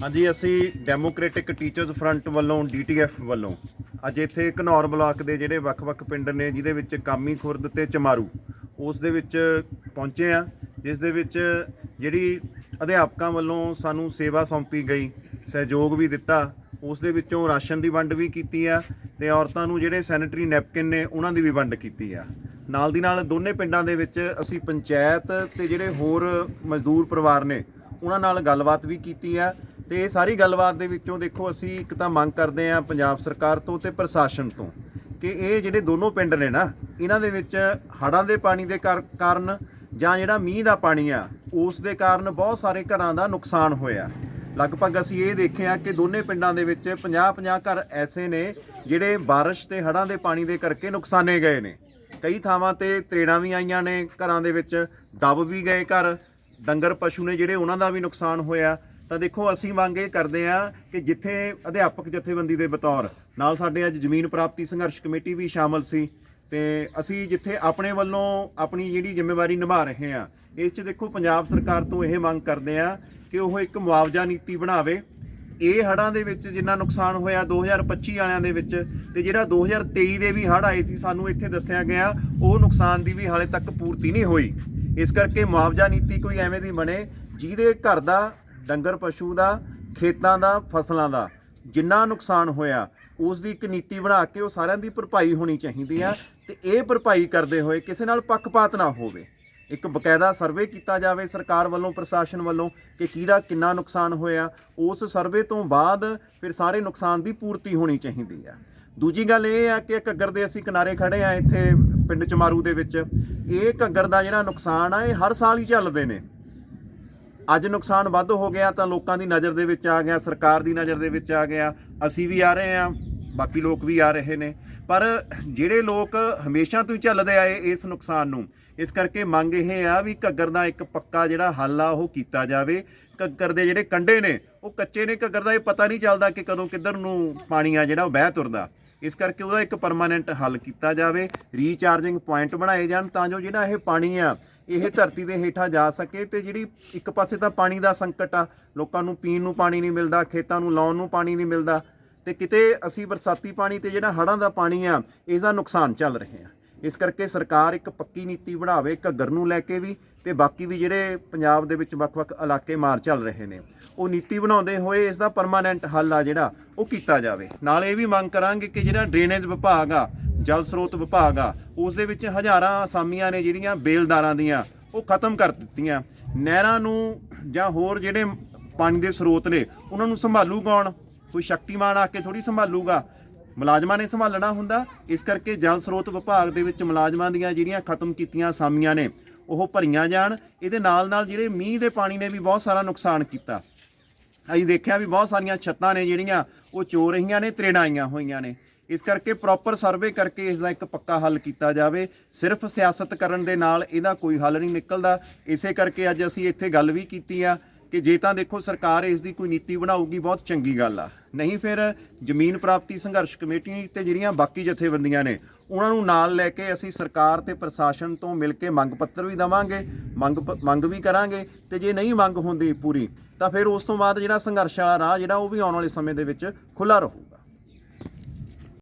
ਹਾਂਜੀ, ਅਸੀਂ democratic teachers front ਵੱਲੋਂ ਡੀਟੀਐਫ ਵੱਲੋਂ ਅੱਜ ਇੱਥੇ ਘਨੌਰ ਬਲਾਕ ਦੇ ਜਿਹੜੇ ਵੱਖ-ਵੱਖ ਪਿੰਡ ਨੇ, ਜਿਹਦੇ ਵਿੱਚ ਕਾਮੀ ਖੁਰਦ ਤੇ ਚਮਾਰੂ, ਉਸ ਦੇ ਵਿੱਚ ਪਹੁੰਚੇ ਆ ਜਿਸ ਦੇ ਵਿੱਚ ਜਿਹੜੀ ਅਧਿਆਪਕਾਂ ਵੱਲੋਂ ਸਾਨੂੰ ਸੇਵਾ ਸੌਂਪੀ ਗਈ, ਸਹਿਯੋਗ ਵੀ ਦਿੱਤਾ, ਉਸ ਦੇ ਵਿੱਚੋਂ ਰਾਸ਼ਨ ਦੀ ਵੰਡ ਵੀ ਕੀਤੀ ਆ ਤੇ ਔਰਤਾਂ ਨੂੰ ਜਿਹੜੇ ਸੈਨੇਟਰੀ ਨੈਪਕਿਨ ਨੇ, ਉਹਨਾਂ ਦੀ ਵੀ ਵੰਡ ਕੀਤੀ ਆ। ਨਾਲ ਦੀ ਨਾਲ ਦੋਨੇ ਪਿੰਡਾਂ ਦੇ ਵਿੱਚ ਅਸੀਂ ਪੰਚਾਇਤ ਤੇ ਜਿਹੜੇ ਹੋਰ ਮਜ਼ਦੂਰ ਪਰਿਵਾਰ ਨੇ ਉਹਨਾਂ ਨਾਲ ਗੱਲਬਾਤ ਵੀ ਕੀਤੀ ਆ ਤੇ ਇਹ ਸਾਰੀ ਗੱਲਬਾਤ ਦੇ ਵਿੱਚੋਂ ਦੇਖੋ ਅਸੀਂ ਇੱਕ ਤਾਂ ਮੰਗ ਕਰਦੇ ਆ ਪੰਜਾਬ ਸਰਕਾਰ ਤੋਂ ਤੇ ਪ੍ਰਸ਼ਾਸਨ ਤੋਂ ਕਿ ਇਹ ਜਿਹੜੇ ਦੋਨੋਂ ਪਿੰਡ ਨੇ ਨਾ, ਇਹਨਾਂ ਦੇ ਵਿੱਚ ਹੜ੍ਹਾਂ ਦੇ ਪਾਣੀ ਦੇ ਕਰ- ਕਾਰਨ ਜਾਂ ਜਿਹੜਾ ਮੀਂਹ ਦਾ ਪਾਣੀ ਆ, ਉਸ ਦੇ ਕਾਰਨ ਬਹੁਤ ਸਾਰੇ ਘਰਾਂ ਦਾ ਨੁਕਸਾਨ ਹੋਇਆ। ਲਗਭਗ ਅਸੀਂ ਇਹ ਦੇਖਿਆ ਕਿ ਦੋਨੇ ਪਿੰਡਾਂ ਦੇ ਵਿੱਚ 50-50 ਘਰ ਐਸੇ ਨੇ ਜਿਹੜੇ ਬਾਰਿਸ਼ ਤੇ ਹੜ੍ਹਾਂ ਦੇ ਪਾਣੀ ਦੇ ਕਰਕੇ ਨੁਕਸਾਨੇ ਗਏ ਨੇ। ਕਈ ਥਾਵਾਂ ਤੇ ਤਰੇੜਾਂ ਵੀ ਆਈਆਂ ਨੇ ਘਰਾਂ ਦੇ ਵਿੱਚ, ਦਬ ਵੀ ਗਏ ਘਰ। ਡੰਗਰ ਪਸ਼ੂ ਨੇ ਜਿਹੜੇ ਉਹਨਾਂ ਦਾ ਵੀ ਨੁਕਸਾਨ ਹੋਇਆ, ਤਾਂ ਦੇਖੋ ਅਸੀਂ ਮੰਗ ਇਹ ਕਰਦੇ ਆ ਕਿ ਜਿੱਥੇ ਅਧਿਆਪਕ ਜਥੇਬੰਦੀ ਦੇ ਬਤੌਰ, ਨਾਲ ਸਾਡੇ ਅੱਜ ਜ਼ਮੀਨ ਪ੍ਰਾਪਤੀ ਸੰਘਰਸ਼ ਕਮੇਟੀ ਵੀ ਸ਼ਾਮਲ ਸੀ, ਤੇ ਅਸੀਂ ਜਿੱਥੇ ਆਪਣੇ ਵੱਲੋਂ ਆਪਣੀ ਜਿਹੜੀ ਜ਼ਿੰਮੇਵਾਰੀ ਨਿਭਾ ਰਹੇ ਆ ਇਸ 'ਚ ਦੇਖੋ ਪੰਜਾਬ ਸਰਕਾਰ ਤੋਂ ਇਹ ਮੰਗ ਕਰਦੇ ਆ ਕਿ ਉਹ ਇੱਕ ਮੁਆਵਜ਼ਾ ਨੀਤੀ ਬਣਾਵੇ। ਇਹ ਹੜ੍ਹਾਂ ਦੇ ਵਿੱਚ ਜਿੰਨਾ ਨੁਕਸਾਨ ਹੋਇਆ 2025 ਵਾਲਿਆਂ ਦੇ ਵਿੱਚ, ਤੇ ਜਿਹੜਾ 2023 ਦੇ ਵੀ ਹੜ੍ਹ ਆਏ ਸੀ, ਸਾਨੂੰ ਇੱਥੇ ਦੱਸਿਆ ਗਿਆ, ਉਹ ਨੁਕਸਾਨ ਦੀ ਵੀ ਹਾਲੇ ਤੱਕ ਪੂਰਤੀ ਨਹੀਂ ਹੋਈ। ਇਸ ਕਰਕੇ ਮੁਆਵਜ਼ਾ ਨੀਤੀ ਕੋਈ ਐਵੇਂ ਦੀ ਬਣੇ ਜਿਹਦੇ ਘਰ ਦਾ, ਡੰਗਰ ਪਸ਼ੂ ਦਾ, ਖੇਤਾਂ ਦਾ, ਫਸਲਾਂ ਦਾ ਜਿੰਨਾ ਨੁਕਸਾਨ ਹੋਇਆ, ਉਸ ਦੀ ਇੱਕ ਨੀਤੀ ਬਣਾ ਕੇ ਉਹ ਸਾਰਿਆਂ ਦੀ ਭਰਪਾਈ ਹੋਣੀ ਚਾਹੀਦੀ ਆ ਤੇ ਇਹ ਭਰਪਾਈ ਕਰਦੇ ਹੋਏ ਕਿਸੇ ਨਾਲ ਪੱਖਪਾਤ ਨਾ ਹੋਵੇ। ਇੱਕ ਬਕਾਇਦਾ ਸਰਵੇ ਕੀਤਾ ਜਾਵੇ ਸਰਕਾਰ ਵੱਲੋਂ, ਪ੍ਰਸ਼ਾਸਨ ਵੱਲੋਂ ਕਿ ਕਿਹਦਾ ਕਿੰਨਾ ਨੁਕਸਾਨ ਹੋਇਆ, ਉਸ ਸਰਵੇ ਤੋਂ ਬਾਅਦ ਫਿਰ ਸਾਰੇ ਨੁਕਸਾਨ ਦੀ ਪੂਰਤੀ ਹੋਣੀ ਚਾਹੀਦੀ ਆ। ਦੂਜੀ ਗੱਲ ਇਹ ਆ ਕਿ ਘੱਗਰ ਦੇ ਅਸੀਂ ਕਿਨਾਰੇ ਖੜੇ ਆ ਇੱਥੇ ਪਿੰਡ ਚਮਾਰੂ ਦੇ ਵਿੱਚ। ਇਹ ਘੱਗਰ ਦਾ ਜਿਹੜਾ ਨੁਕਸਾਨ ਆ, ਇਹ ਹਰ ਸਾਲ ਹੀ ਚੱਲਦੇ ਨੇ। ਅੱਜ ਨੁਕਸਾਨ ਵੱਧ ਹੋ ਗਿਆ ਤਾਂ ਲੋਕਾਂ ਦੀ ਨਜ਼ਰ ਦੇ ਵਿੱਚ ਆ ਗਿਆ, ਸਰਕਾਰ ਦੀ ਨਜ਼ਰ ਦੇ ਵਿੱਚ ਆ ਗਿਆ। ਅਸੀਂ ਵੀ ਆ ਰਹੇ ਆ, ਬਾਕੀ ਲੋਕ ਵੀ ਆ ਰਹੇ ਨੇ। ਪਰ ਜਿਹੜੇ ਲੋਕ ਹਮੇਸ਼ਾ ਤੋਂ ਹੀ ਝੱਲਦੇ ਆਏ ਇਸ ਨੁਕਸਾਨ ਨੂੰ, ਇਸ ਕਰਕੇ ਮੰਗ ਇਹ ਆ ਵੀ ਘੱਗਰ ਦਾ ਇੱਕ ਪੱਕਾ ਜਿਹੜਾ ਹੱਲ ਆ, ਉਹ ਕੀਤਾ ਜਾਵੇ। ਘੱਗਰ ਦੇ ਜਿਹੜੇ ਕੰਡੇ ਨੇ, ਉਹ ਕੱਚੇ ਨੇ। ਘੱਗਰ ਦਾ ਇਹ ਪਤਾ ਨਹੀਂ ਚੱਲਦਾ ਕਿ ਕਦੋਂ ਕਿੱਧਰ ਨੂੰ ਪਾਣੀ ਆ ਜਿਹੜਾ ਉਹ ਵਹਿ ਤੁਰਦਾ। ਇਸ ਕਰਕੇ ਉਹਦਾ ਇੱਕ ਪਰਮਾਨੈਂਟ ਹੱਲ ਕੀਤਾ ਜਾਵੇ ਰੀਚਾਰਜਿੰਗ ਪੁਆਇੰਟ ਬਣਾਏ ਜਾਣ ਤਾਂ ਜੋ ਜਿਹੜਾ ਇਹ ਪਾਣੀ ਆ, ਇਹ ਧਰਤੀ ਦੇ ਹੇਠਾਂ ਜਾ ਸਕੇ ਤੇ ਜਿਹੜੀ ਇੱਕ ਪਾਸੇ ਤਾਂ ਪਾਣੀ ਦਾ ਸੰਕਟ ਆ, ਲੋਕਾਂ ਨੂੰ ਪੀਣ ਨੂੰ ਪਾਣੀ ਨਹੀਂ ਮਿਲਦਾ, ਖੇਤਾਂ ਨੂੰ ਲਾਉਣ ਨੂੰ ਪਾਣੀ ਨਹੀਂ ਮਿਲਦਾ ਤੇ ਕਿਤੇ ਅਸੀਂ ਬਰਸਾਤੀ ਪਾਣੀ ਤੇ ਜਿਹੜਾ ਹੜ੍ਹਾਂ ਦਾ ਪਾਣੀ ਆ ਇਸ ਦਾ ਨੁਕਸਾਨ ਚੱਲ ਰਹੇ ਆ। ਇਸ ਕਰਕੇ ਸਰਕਾਰ ਇੱਕ ਪੱਕੀ ਨੀਤੀ ਬਣਾਵੇ, ਘੱਗਰ ਨੂੰ ਲੈ ਕੇ ਵੀ ਤੇ ਬਾਕੀ ਵੀ ਜਿਹੜੇ ਪੰਜਾਬ ਦੇ ਵਿੱਚ ਵੱਖ-ਵੱਖ ਇਲਾਕੇ ਮਾਰ ਚੱਲ ਰਹੇ ਨੇ, ਉਹ ਨੀਤੀ ਬਣਾਉਂਦੇ ਹੋਏ ਇਸ ਦਾ ਪਰਮਾਨੈਂਟ ਹੱਲ ਆ ਜਿਹੜਾ, ਉਹ ਕੀਤਾ ਜਾਵੇ। ਨਾਲ ਇਹ ਵੀ ਮੰਗ ਕਰਾਂਗੇ ਕਿ ਜਿਹੜਾ ਡਰੇਨੇਜ ਵਿਭਾਗ ਆ, ਜਲ ਸਰੋਤ ਵਿਭਾਗ ਆ, ਉਸ ਦੇ ਵਿੱਚ ਹਜ਼ਾਰਾਂ ਅਸਾਮੀਆਂ ਨੇ ਜਿਹੜੀਆਂ ਬੇਲਦਾਰਾਂ ਦੀਆਂ, ਉਹ ਖਤਮ ਕਰ ਦਿੱਤੀਆਂ। ਨਹਿਰਾਂ ਨੂੰ ਜਾਂ ਹੋਰ ਜਿਹੜੇ ਪਾਣੀ ਦੇ ਸਰੋਤ ਨੇ, ਉਹਨਾਂ ਨੂੰ ਸੰਭਾਲੂ ਕੌਣ ਕੋਈ ਸ਼ਕਤੀਮਾਨ ਆ ਕੇ ਥੋੜੀ ਸੰਭਾਲੂਗਾ? ਮੁਲਾਜ਼ਮਾਂ ਨੇ ਸੰਭਾਲਣਾ ਹੁੰਦਾ। ਇਸ ਕਰਕੇ ਜਲ ਸਰੋਤ ਵਿਭਾਗ ਦੇ ਵਿੱਚ ਮੁਲਾਜ਼ਮਾਂ ਦੀਆਂ ਜਿਹੜੀਆਂ ਖਤਮ ਕੀਤੀਆਂ ਅਸਾਮੀਆਂ ਨੇ ਉਹ ਭਰੀਆਂ ਜਾਣ, ਇਹਦੇ ਨਾਲ ਨਾਲ ਜਿਹੜੇ ਮੀਂਹ ਦੇ ਪਾਣੀ ਨੇ ਵੀ ਬਹੁਤ ਸਾਰਾ ਨੁਕਸਾਨ ਕੀਤਾ। ਅਸੀਂ ਦੇਖਿਆ ਵੀ ਬਹੁਤ ਸਾਰੀਆਂ ਛੱਤਾਂ ਨੇ ਜਿਹੜੀਆਂ, ਉਹ ਚੋ ਰਹੀਆਂ ਨੇ ਤਰੇੜਾਂ ਹੋਈਆਂ ਨੇ। ਇਸ ਕਰਕੇ ਪ੍ਰੋਪਰ ਸਰਵੇ ਕਰਕੇ ਇਸ ਦਾ ਇੱਕ ਪੱਕਾ ਹੱਲ ਕੀਤਾ ਜਾਵੇ। ਸਿਰਫ ਸਿਆਸਤ ਕਰਨ ਦੇ ਨਾਲ ਇਹਦਾ ਕੋਈ ਹੱਲ ਨਹੀਂ ਨਿਕਲਦਾ। ਇਸੇ ਕਰਕੇ ਅੱਜ ਅਸੀਂ ਇੱਥੇ ਗੱਲ ਵੀ ਕੀਤੀ ਆ। ਕਿ ਜੇ ਤਾਂ ਦੇਖੋ ਸਰਕਾਰ ਇਸ ਦੀ ਕੋਈ ਨੀਤੀ ਬਣਾਊਗੀ, ਬਹੁਤ ਚੰਗੀ ਗੱਲ ਆ। ਨਹੀਂ ਫਿਰ ਜ਼ਮੀਨ ਪ੍ਰਾਪਤੀ ਸੰਘਰਸ਼ ਕਮੇਟੀ ਤੇ ਜਿਹੜੀਆਂ ਬਾਕੀ ਜਥੇਬੰਦੀਆਂ ਨੇ, ਉਹਨਾਂ ਨੂੰ ਨਾਲ ਲੈ ਕੇ ਅਸੀਂ ਸਰਕਾਰ ਤੇ ਪ੍ਰਸ਼ਾਸਨ ਤੋਂ ਮਿਲ ਕੇ ਮੰਗ ਪੱਤਰ ਵੀ ਦਵਾਂਗੇ, ਮੰਗ ਪ- ਮੰਗ ਵੀ ਕਰਾਂਗੇ, ਤੇ ਜੇ ਨਹੀਂ ਮੰਗ ਹੁੰਦੀ ਪੂਰੀ, ਤਾਂ ਫਿਰ ਉਸ ਤੋਂ ਬਾਅਦ ਜਿਹੜਾ ਸੰਘਰਸ਼ ਵਾਲਾ ਰਾਹ, ਜਿਹੜਾ ਉਹ ਵੀ ਆਉਣ ਵਾਲੇ ਸਮੇਂ ਦੇ ਵਿੱਚ ਖੁੱਲਾ ਰਹੂਗਾ।